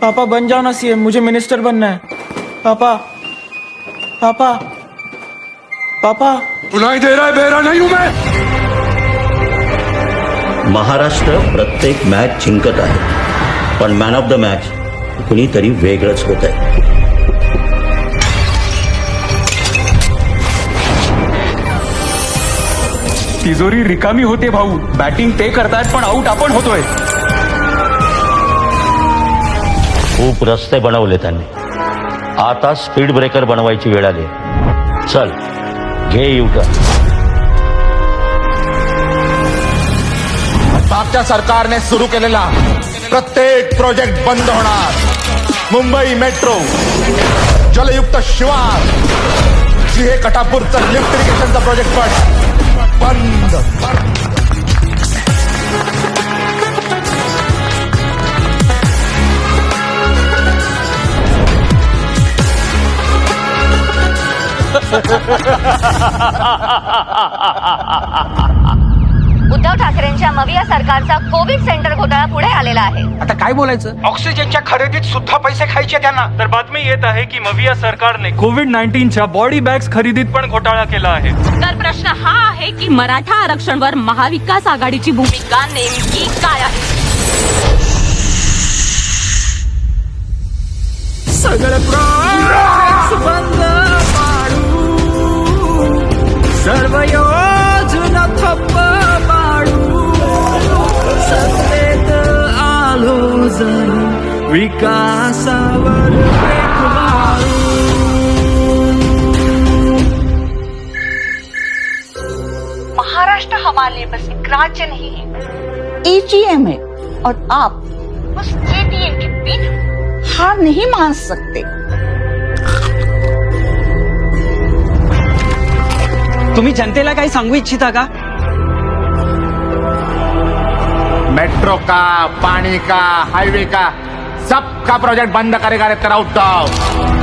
पापा बन जाओ ना सीएम मुझे मिनिस्टर बनना है। पापा पापा पापा। सुनाई दे रहा है बेरा नहीं हूं मैं। महाराष्ट्र प्रत्येक मॅच जिंकत आहे पण मॅन ऑफ द मॅच कुणीतरी वेगळंच होत आहे. तिजोरी रिकामी होते भाऊ बॅटिंग ते करतायत पण आऊट आपण होतोय. खूप रस्ते बनवले त्यांनी. आता स्पीड ब्रेकर बनवायची वेळ आली. चल घे युटर्न मागच्या सरकारने सुरू केलेला प्रत्येक प्रोजेक्ट बंद होणार. मुंबई मेट्रो जलयुक्त शिवार. हे कटापूरचं लिफ्ट इरिगेशनचा प्रोजेक्ट पण बंद. उद्धव ठाकरेंच्या मविया सरकारचा कोविड सेंटर घोटाळा पुढे आलेला आहे. आता काय बोलायचं? ऑक्सिजनच्या खरेदीत सुद्धा पैसे खायचे त्यांना. तर बातमी येत आहे की मविया सरकारने कोविड नाईन्टीनच्या बॉडी बॅग्स खरेदीत पण घोटाळा केला आहे. तर प्रश्न हा आहे की मराठा आरक्षणवर महाविकास आघाडीची भूमिका नेमकी काय आहे? सगळं सर्व योजना पाडू सत्तेत आलो जणू विकासावर महाराष्ट्र हमारे बस एक राज्य नहीं है। एजीएम है और आप उस एटीएम के बिना हार नहीं मान सकते। तुम्ही जनतेला काही सांगू इच्छिता का? मेट्रो का पाणी का हाईवे का सबका प्रोजेक्ट बंद करेगा रे उद्धव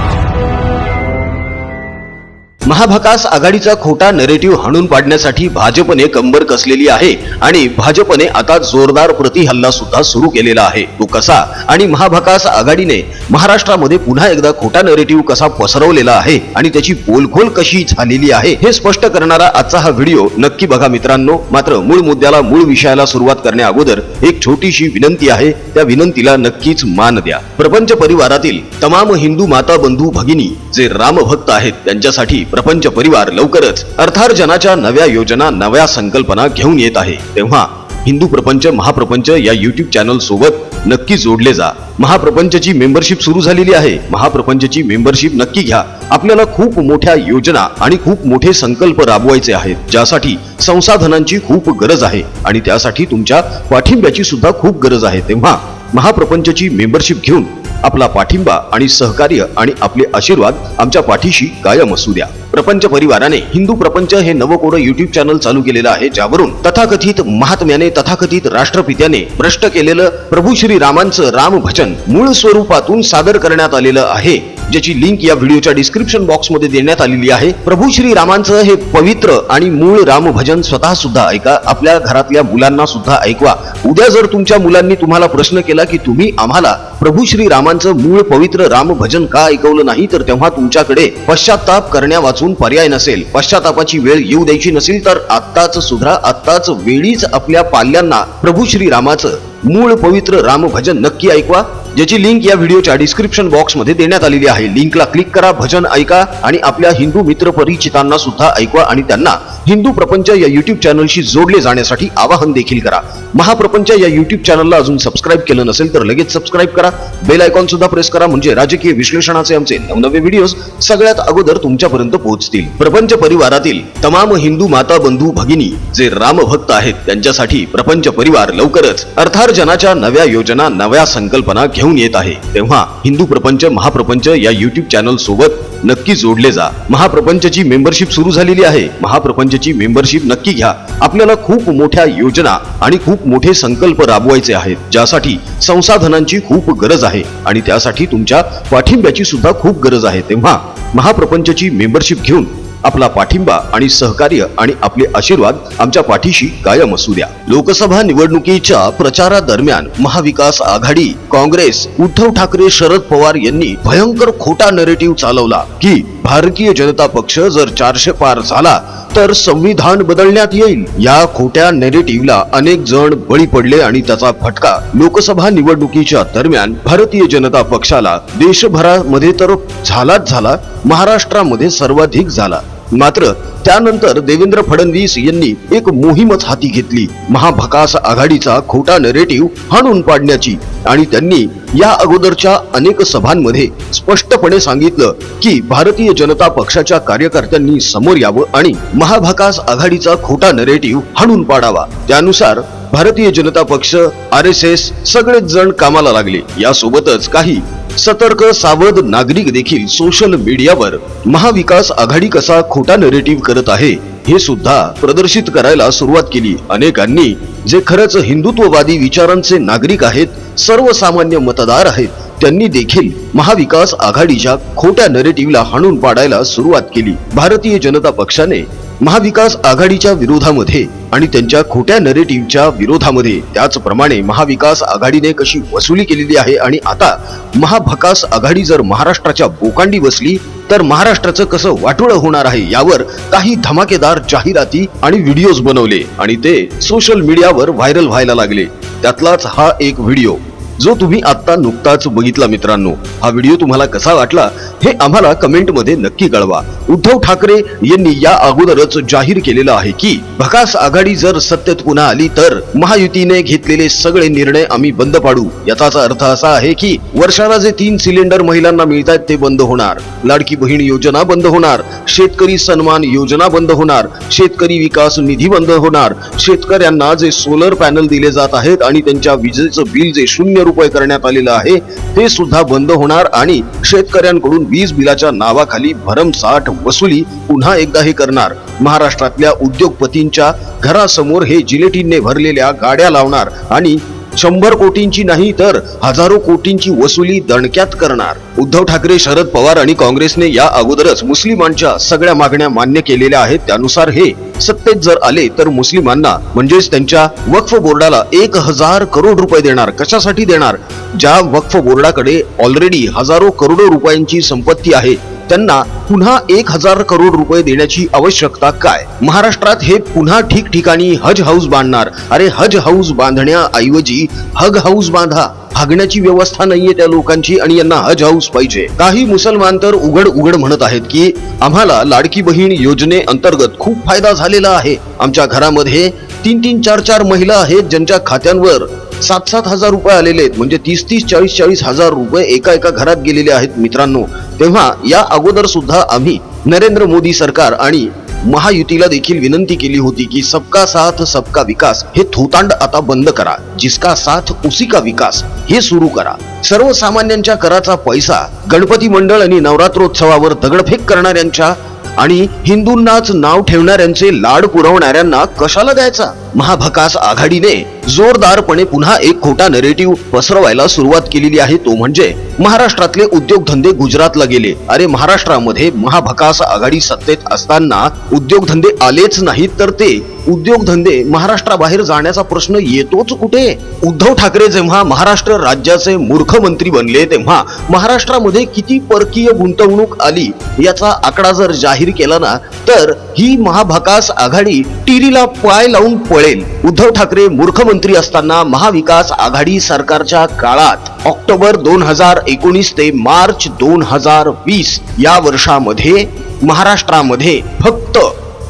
महाभकास आघाडीचा खोटा नरेटिव्ह हाणून पाडण्यासाठी भाजपने कंबर कसलेली आहे आणि भाजपने आता जोरदार प्रतिहल्ला सुद्धा सुरू केलेला आहे. तो कसा? आणि महाभकास आघाडीने महाराष्ट्रामध्ये पुन्हा एकदा खोटा नरेटिव्ह कसा पसरवलेला आहे आणि त्याची बोलखोल कशी झालेली आहे हे स्पष्ट करणारा आजचा हा व्हिडिओ नक्की बघा मित्रांनो. मात्र मूळ मुद्द्याला मूळ विषयाला सुरुवात करण्या अगोदर एक छोटीशी विनंती आहे. त्या विनंतीला नक्कीच मान द्या. प्रपंच परिवारातील तमाम हिंदू माता बंधू भगिनी जे रामभक्त आहेत त्यांच्यासाठी प्रपंच परिवार लवकरच अर्थार्जनाच्या नव्या योजना नव्या संकल्पना घेऊन येत आहे. तेव्हा हिंदू प्रपंच महाप्रपंच या युट्यूब चॅनल सोबत नक्की जोडले जा. महाप्रपंचची मेंबरशिप सुरू झालेली आहे. महाप्रपंचची मेंबरशिप नक्की घ्या. आपल्याला खूप मोठ्या योजना आणि खूप मोठे संकल्प राबवायचे आहेत ज्यासाठी संसाधनांची खूप गरज आहे आणि त्यासाठी तुमच्या पाठिंब्याची सुद्धा खूप गरज आहे. तेव्हा महाप्रपंचची मेंबरशिप घेऊन आपला पाठिंबा आणि सहकार्य आणि आपले आशीर्वाद आमच्या पाठीशी कायम असू द्या. प्रपंच परिवाराने हिंदू प्रपंच हे नवकोडं युट्यूब चॅनल चालू केलेलं आहे ज्यावरून तथाकथित महात्म्याने तथाकथित राष्ट्रपित्याने भ्रष्ट केलेलं प्रभू श्री रामांचं राम भजन मूळ स्वरूपातून सादर करण्यात आलेलं आहे. ज्याची लिंक या व्हिडिओच्या डिस्क्रिप्शन बॉक्समध्ये देण्यात आलेली आहे. प्रभू श्री रामांचं हे पवित्र आणि मूळ रामभजन स्वतः सुद्धा ऐका. आपल्या घरातल्या मुलांना सुद्धा ऐकवा. उद्या जर तुमच्या मुलांनी तुम्हाला प्रश्न केला की तुम्ही आम्हाला प्रभू श्री रामांचं मूळ पवित्र रामभजन का ऐकवलं नाही तर तेव्हा तुमच्याकडे पश्चाताप करण्या वाचून पर्याय नसेल. पश्चातापाची वेळ येऊ द्यायची नसेल तर आत्ताच सुधरा. आत्ताच वेळीच आपल्या पाल्यांना प्रभू श्री रामाचं मूळ पवित्र रामभजन नक्की ऐकवा. ज्याची लिंक या व्हिडिओच्या डिस्क्रिप्शन बॉक्समध्ये देण्यात आलेली आहे. लिंकला क्लिक करा भजन ऐका आणि आपल्या हिंदू मित्र परिचितांना सुद्धा ऐकवा आणि त्यांना हिंदू प्रपंच या युट्यूब चॅनलशी जोडले जाण्यासाठी आवाहन देखील करा. महाप्रपंच या युट्यूब चॅनलला अजून सबस्क्राईब केलं नसेल तर लगेच सबस्क्राईब करा. बेल आयकॉन सुद्धा प्रेस करा. म्हणजे राजकीय विश्लेषणाचे आमचे नवनवे व्हिडिओज सगळ्यात अगोदर तुमच्यापर्यंत पोहोचतील. प्रपंच परिवारातील तमाम हिंदू माता बंधू भगिनी जे रामभक्त आहेत त्यांच्यासाठी प्रपंच परिवार लवकरच अर्थार्जनाच्या नव्या योजना नव्या संकल्पना घेऊन येत आहे. तेव्हा हिंदू प्रपंच महाप्रपंच या युट्यूब चॅनल सोबत नक्की जोडले जा. महाप्रपंचची मेंबरशिप सुरू झालेली आहे. महाप्रपंच संस्थेची मेंबरशिप नक्की घ्या. आपल्याला खूप मोठ्या योजना आणि खूप मोठे संकल्प राबवायचे आहेत ज्यासाठी संसाधनांची खूप गरज आहे आणि त्यासाठी तुमच्या पाठिंब्याची सुद्धा खूप गरज आहे. तेव्हा महाप्रपंचची मेंबरशिप घेऊन आपला पाठिंबा आणि सहकार्य आणि आपले आशीर्वाद आमच्या पाठीशी कायम असू द्या. लोकसभा निवडणुकीच्या प्रचारादरम्यान महाविकास आघाडी काँग्रेस उद्धव ठाकरे शरद पवार यांनी भयंकर खोटा नरेटिव्ह चालवला की भारतीय जनता पक्ष जर चारशे पार झाला तर संविधान बदलण्यात येईल. या खोट्या नेरेटिव्हला अनेक जण बळी पडले आणि त्याचा फटका लोकसभा निवडणुकीच्या दरम्यान भारतीय जनता पक्षाला देशभरामध्ये तर झालाच झाला महाराष्ट्रामध्ये सर्वाधिक झाला. मात्र त्यानंतर देवेंद्र फडणवीस यांनी एक मोहीमच हाती घेतली. महाभकास आघाडीचा खोटा नरेटिव्ह हाणून पाडण्याची. आणि त्यांनी या अगोदरच्या अनेक सभांमध्ये स्पष्टपणे सांगितलं की भारतीय जनता पक्षाच्या कार्यकर्त्यांनी समोर यावं आणि महाभकास आघाडीचा खोटा नरेटिव्ह हाणून पाडावा. त्यानुसार भारतीय जनता पक्ष आर एस एस सगळेच जण कामाला लागले. यासोबतच काही सतर्क सावध नागरिक देखील सोशल मीडियावर महाविकास आघाडी कसा खोटा नरेटिव्ह करत आहे हे सुद्धा प्रदर्शित करायला सुरुवात केली. अनेकांनी जे खरंच हिंदुत्ववादी विचारांचे नागरिक आहेत सर्वसामान्य मतदार आहेत त्यांनी देखील महाविकास आघाडीच्या खोट्या नरेटिव्हला हाणून पाडायला सुरुवात केली. भारतीय जनता पक्षाने महाविकास आघाडीच्या विरोधामध्ये आणि त्यांच्या खोट्या नरेटिव्हच्या विरोधामध्ये. त्याचप्रमाणे महाविकास आघाडीने कशी वसुली केलेली आहे आणि आता महाभकास आघाडी जर महाराष्ट्राच्या बोकांडी बसली तर महाराष्ट्राचं कसं वाटोळं होणार आहे यावर काही धमाकेदार जाहिराती आणि व्हिडिओज बनवले आणि ते सोशल मीडियावर व्हायरल व्हायला लागले. त्यातलाच हा एक व्हिडिओ जो तुम्ही आता नुकताच बघितला मित्रांनो. हा व्हिडिओ तुम्हाला कसा वाटला हे आम्हाला कमेंटमध्ये नक्की कळवा. उद्धव ठाकरे यांनी या अगोदरच जाहीर केलेलं आहे की भकास आघाडी जर सत्तेत पुन्हा आली तर महायुतीने घेतलेले सगळे निर्णय आम्ही बंद पाडू. याचाच अर्थ असा आहे की वर्षाला जे तीन सिलेंडर महिलांना मिळतात ते बंद होणार. लाडकी बहीण योजना बंद होणार. शेतकरी सन्मान योजना बंद होणार. शेतकरी विकास निधी बंद होणार. शेतकऱ्यांना जे सोलर पॅनल दिले जात आहेत आणि त्यांच्या विजेचं बिल जे शून्य रुपये करण्यात आलेलं आहे. ते सुद्धा बंद होणार आणि शेतकऱ्यांकडून वीज बिलाच्या नावाखाली भरमसाठ वसुली पुन्हा एकदा हे करणार. महाराष्ट्रातल्या उद्योगपतींच्या घरासमोर हे जिलेटीनने भरलेल्या गाड्या लावणार आणि शंभर कोटींची नाही तर हजारो कोटींची वसुली दणक्यात करणार. उद्धव ठाकरे शरद पवार आणि काँग्रेसने या अगोदरच मुस्लिमांच्या सगळ्या मागण्या मान्य केलेल्या आहेत. त्यानुसार हे सत्तेत जर आले तर मुस्लिमांना म्हणजेच त्यांच्या वक्फ बोर्डाला एक हजार करोड रुपये देणार. कशासाठी देणार? ज्या वक्फ बोर्डाकडे ऑलरेडी हजारो करोडो रुपयांची संपत्ती आहे त्यांना पुन्हा एक हजार करोड रुपये देण्याची आवश्यकता काय? महाराष्ट्रात हे पुन्हा ठिकठिकाणी हज हाऊस बांधणार. अरे हज हाऊस बांधण्याऐवजी हग हाऊस बांधा. भागण्याची व्यवस्था नाहीये त्या लोकांची आणि यांना हज हाऊस पाहिजे. काही मुसलमान तर उघड उघड म्हणत आहेत की आम्हाला लाडकी बहीण योजने अंतर्गत खूप फायदा झालेला आहे. आमच्या घरामध्ये तीन तीन चार चार महिला आहेत ज्यांच्या खात्यांवर सात सात हजार रुपये आलेले आहेत. म्हणजे तीस तीस चाळीस चाळीस हजार रुपये एका एका घरात गेलेले आहेत मित्रांनो. तेव्हा या अगोदर सुद्धा आम्ही नरेंद्र मोदी सरकार आणि महायुतीला देखील विनंती केली होती की सबका साथ सबका विकास हे थोतांड आता बंद करा. जिसका साथ उसी का विकास हे सुरू करा. सर्वसामान्यांच्या कराचा पैसा गणपती मंडळ आणि नवरात्रोत्सवावर दगडफेक करणाऱ्यांच्या आणि हिंदूंनाच नाव ठेवणाऱ्यांचे लाड पुरवणाऱ्यांना कशाला द्यायचा? महाभकास आघाडीने जोरदारपणे पुन्हा एक खोटा नरेटिव्ह पसरवायला सुरुवात केलेली आहे तो म्हणजे महाराष्ट्रातले उद्योगधंदे गुजरातला गेले. अरे महाराष्ट्रामध्ये महाभकास आघाडी सत्तेत असताना उद्योगधंदे आलेच नाहीत तर ते उद्योगधंदे महाराष्ट्राबाहेर जाण्याचा प्रश्न येतोच कुठे? उद्धव ठाकरे जेव्हा महाराष्ट्र राज्याचे मूर्खमंत्री बनले तेव्हा महाराष्ट्रामध्ये किती परकीय गुंतवणूक आली याचा आकडा जर जाहीर केला ना तर ही महाभकास आघाडी टिरीला पाय लावून पळेल. उद्धव ठाकरे मूर्खमंत्री मंत्री असताना महाविकास आघाडी सरकारच्या काळात ऑक्टोबर दोन हजार एकोणीस ते मार्च दोन हजार वीस या वर्षामध्ये महाराष्ट्रामध्ये फक्त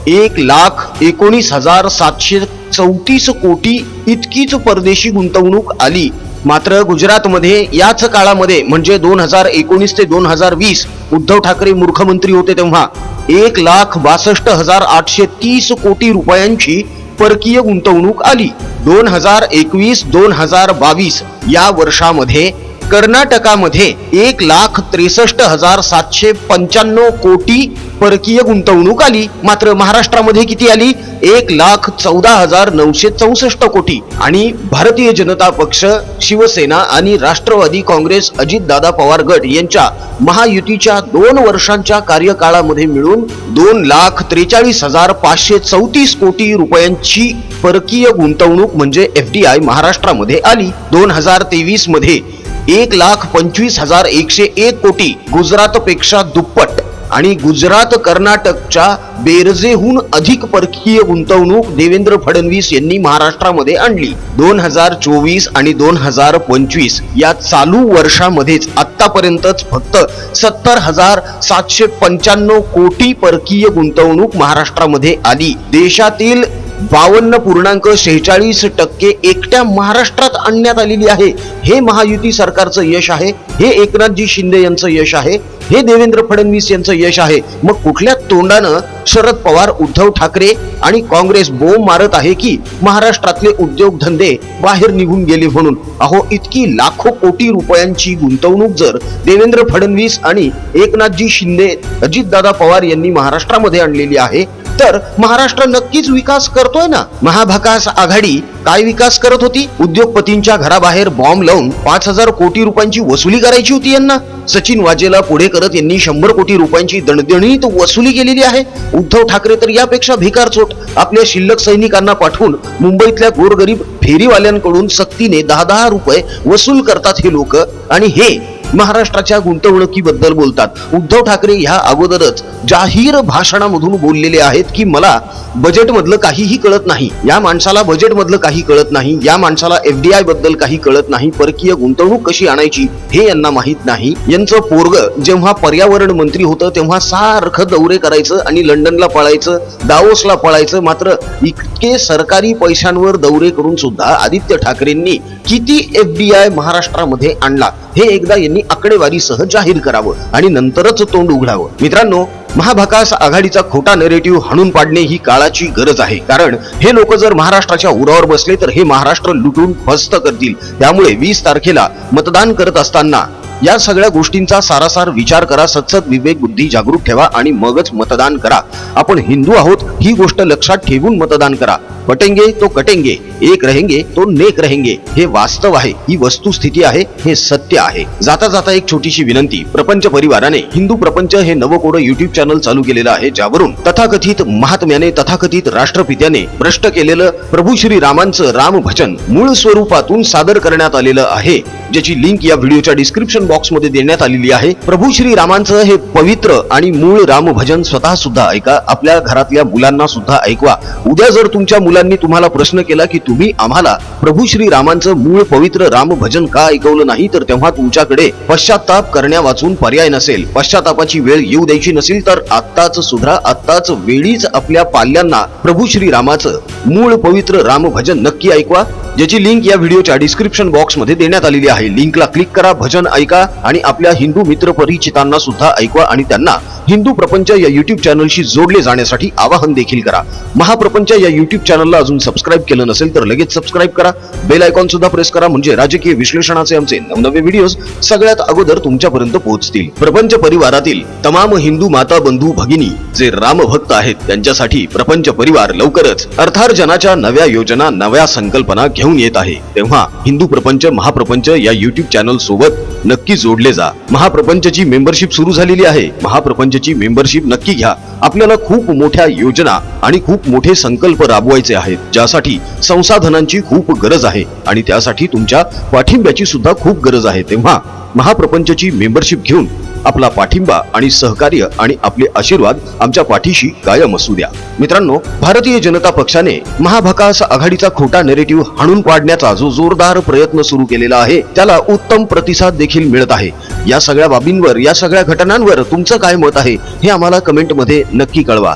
एक लाख एकोणीस हजार सातशे चौतीस कोटी इतकीच परदेशी गुंतवणूक आली. मात्र गुजरातमध्ये याच काळामध्ये म्हणजे दोन हजार एकोणीस ते दोन हजार वीस उद्धव ठाकरे मुख्यमंत्री होते तेव्हा एक लाख बासष्ट हजार आठशे तीस कोटी रुपयांची परकीय गुंतवणूक आली. दोन हजार एकवीस दोन हजार बावीस या वर्षामध्ये कर्नाटकामध्ये एक लाख त्रेसष्ट हजार सातशे पंच्याण्णव कोटी परकीय गुंतवणूक आली. मात्र महाराष्ट्रामध्ये किती आली? एक लाख चौदा हजार नऊशे चौसष्ट कोटी. आणि भारतीय जनता पक्ष शिवसेना आणि राष्ट्रवादी काँग्रेस अजितदादा पवार गट यांच्या महायुतीच्या दोन वर्षांच्या कार्यकाळामध्ये मिळून दोन लाख त्रेचाळीस हजार पाचशे चौतीस कोटी रुपयांची परकीय गुंतवणूक म्हणजे एफ डी आय महाराष्ट्रामध्ये आली. दोन हजार तेवीसमध्ये एक लाख पंचवीस हजार एकशे एक कोटी गुजरातपेक्षा दुप्पट. आणि गुजरात कर्नाटकच्या बेरजेहून अधिक परकीय गुंतवणूक देवेंद्र फडणवीस यांनी महाराष्ट्रामध्ये आणली. दोन हजार चोवीस आणि दोन हजार पंचवीस या चालू वर्षामध्येच आतापर्यंतच फक्त सत्तर हजार सातशे पंच्याण्णव कोटी परकीय गुंतवणूक महाराष्ट्रामध्ये आली. देशातील बावन्न पूर्णांक शेहेचाळीस टक्के एकट्या महाराष्ट्रात आणण्यात आलेली आहे. हे महायुती सरकारचं यश आहे. हे एकनाथजी शिंदे यांचं यश आहे. हे देवेंद्र फडणवीस यांचं यश आहे. मग कुठल्या तोंडानं शरद पवार उद्धव ठाकरे आणि काँग्रेस बोंब मारत आहे की महाराष्ट्रातले उद्योगधंदे बाहेर निघून गेले म्हणून? अहो इतकी लाखो कोटी रुपयांची गुंतवणूक जर देवेंद्र फडणवीस आणि एकनाथजी शिंदे अजितदादा पवार यांनी महाराष्ट्रामध्ये आणलेली आहे तर महाराष्ट्र नक्कीच विकास करतोय ना? महाभकास आघाडी काय विकास करत होती? उद्योगपतींच्या घराबाहेर बॉम्ब लावून पाच हजार कोटी रुपयांची वसुली करायची होती यांना? सचिन वाजेला पुढे करत यांनी शंभर कोटी रुपयांची दणदणीत वसुली केलेली आहे. उद्धव ठाकरे तर यापेक्षा भिकार चोट. आपल्या शिल्लक सैनिकांना पाठवून मुंबईतल्या गोरगरीब फेरीवाल्यांकडून सक्तीने दहा दहा रुपये वसूल करतात हे लोक. आणि हे महाराष्ट्राच्या गुंतवणुकीबद्दल बोलतात. उद्धव ठाकरे ह्या अगोदरच जाहीर भाषणामधून बोललेले आहेत की मला बजेट मधलं काहीही कळत नाही. या माणसाला बजेट मधलं काही कळत नाही. या माणसाला एफडीआयबद्दल काही कळत नाही. परकीय गुंतवणूक कशी आणायची हे यांना माहीत नाही. यांचं पोरग जेव्हा पर्यावरण मंत्री होतं तेव्हा सारखं दौरे करायचं आणि लंडनला पळायचं दावोसला पळायचं. मात्र इतके सरकारी पैशांवर दौरे करून सुद्धा आदित्य ठाकरेंनी किती एफडीआय महाराष्ट्रामध्ये आणला हे एकदा यांनी आकडेवारीसह जाहीर करावं आणि नंतरच तोंड उघडावं. मित्रांनो महाभकास आघाडीचा खोटा नेरेटिव्ह हाणून पाडणे ही काळाची गरज आहे. कारण हे लोक जर महाराष्ट्राच्या उरावर बसले तर हे महाराष्ट्र लुटून फस्त करतील. त्यामुळे वीस तारखेला मतदान करत असताना या सगळ्या गोष्टींचा सारासार विचार करा सतसत विवेक बुद्धी जागरूक ठेवा आणि मगच मतदान करा. आपण हिंदू आहोत ही गोष्ट लक्षात ठेवून मतदान करा. पटेंगे तो कटेंगे एक रहेंगे तो नेक रहेंगे. हे वास्तव आहे ही वस्तुस्थिती आहे हे सत्य आहे. जाता जाता एक छोटीशी विनंती प्रपंच परिवाराने हिंदू प्रपंच हे नवकोड युट्यूब चॅनल चालू केलेलं आहे ज्यावरून तथाकथित महात्म्याने तथाकथित राष्ट्रपित्याने भ्रष्ट केलेलं प्रभू श्री रामांचं राम भजन मूळ स्वरूपातून सादर करण्यात आलेलं आहे ज्याची लिंक या व्हिडिओच्या डिस्क्रिप्शन बॉक्समध्ये देण्यात आलेली आहे. प्रभू श्री रामांचं हे पवित्र आणि मूळ राम भजन स्वतः सुद्धा ऐका आपल्या घरातल्या मुलांना सुद्धा ऐकवा. उद्या जर तुमच्या मुलांनी तुम्हाला प्रश्न केला की तुम्ही आम्हाला प्रभू श्री रामांचं मूळ पवित्र राम भजन का ऐकवलं नाही तर तेव्हा तुमच्याकडे पश्चाताप करण्या वाचून पर्याय नसेल. पश्चातापाची वेळ येऊ द्यायची नसेल तर आत्ताच सुधरा आत्ताच वेळीच आपल्या पाल्यांना प्रभू श्री रामाचं मूळ पवित्र राम भजन नक्की ऐकवा ज्याची लिंक या व्हिडिओच्या डिस्क्रिप्शन बॉक्समध्ये देण्यात आलेली आहे. लिंकला क्लिक करा भजन ऐका आणि आपल्या हिंदू मित्र परिचितांना सुद्धा ऐकवा आणि त्यांना हिंदू प्रपंच या युट्यूब चॅनलशी जोडले जाण्यासाठी आवाहन देखील करा. महाप्रपंच या युट्यूब चॅनलला अजून सबस्क्राईब केलं नसेल तर लगेच सबस्क्राईब करा. बेल आयकॉन सुद्धा प्रेस करा. म्हणजे राजकीय विश्लेषणाचे आमचे नवनवे व्हिडिओज सगळ्यात अगोदर तुमच्यापर्यंत पोहोचतील. प्रपंच परिवारातील तमाम हिंदू माता बंधू भगिनी जे रामभक्त आहेत त्यांच्यासाठी प्रपंच परिवार लवकरच अर्थार्जनाच्या नव्या योजना नव्या संकल्पना घेऊन येत आहे. तेव्हा हिंदू प्रपंच महाप्रपंच या युट्यूब चॅनल सोबत नक्की जोडले जा. महाप्रपंचची मेंबरशिप सुरू झालेली आहे. महाप्रपंच महाप्रपंचची मेंबरशिप नक्की घ्या. आपल्याला खूप मोठ्या योजना आणि खूप मोठे संकल्प राबवायचे आहेत ज्यासाठी संसाधनांची खूप गरज आहे आणि त्यासाठी तुमच्या पाठिंब्याची सुद्धा खूप गरज आहे तेव्हा महाप्रपंचची मेंबरशिप घेऊन आपला पाठिंबा आणि सहकार्य आणि आपले आशीर्वाद आमच्या पाठीशी कायम असू द्या. मित्रांनो भारतीय जनता पक्षाने महाभकास आघाडीचा खोटा नेरेटिव्ह हाणून पाडण्याचा जो जोरदार प्रयत्न सुरू केलेला आहे त्याला उत्तम प्रतिसाद देखील मिळत आहे. या सगळ्या बाबींवर या सगळ्या घटनांवर तुमचं काय मत आहे हे आम्हाला कमेंटमध्ये नक्की कळवा.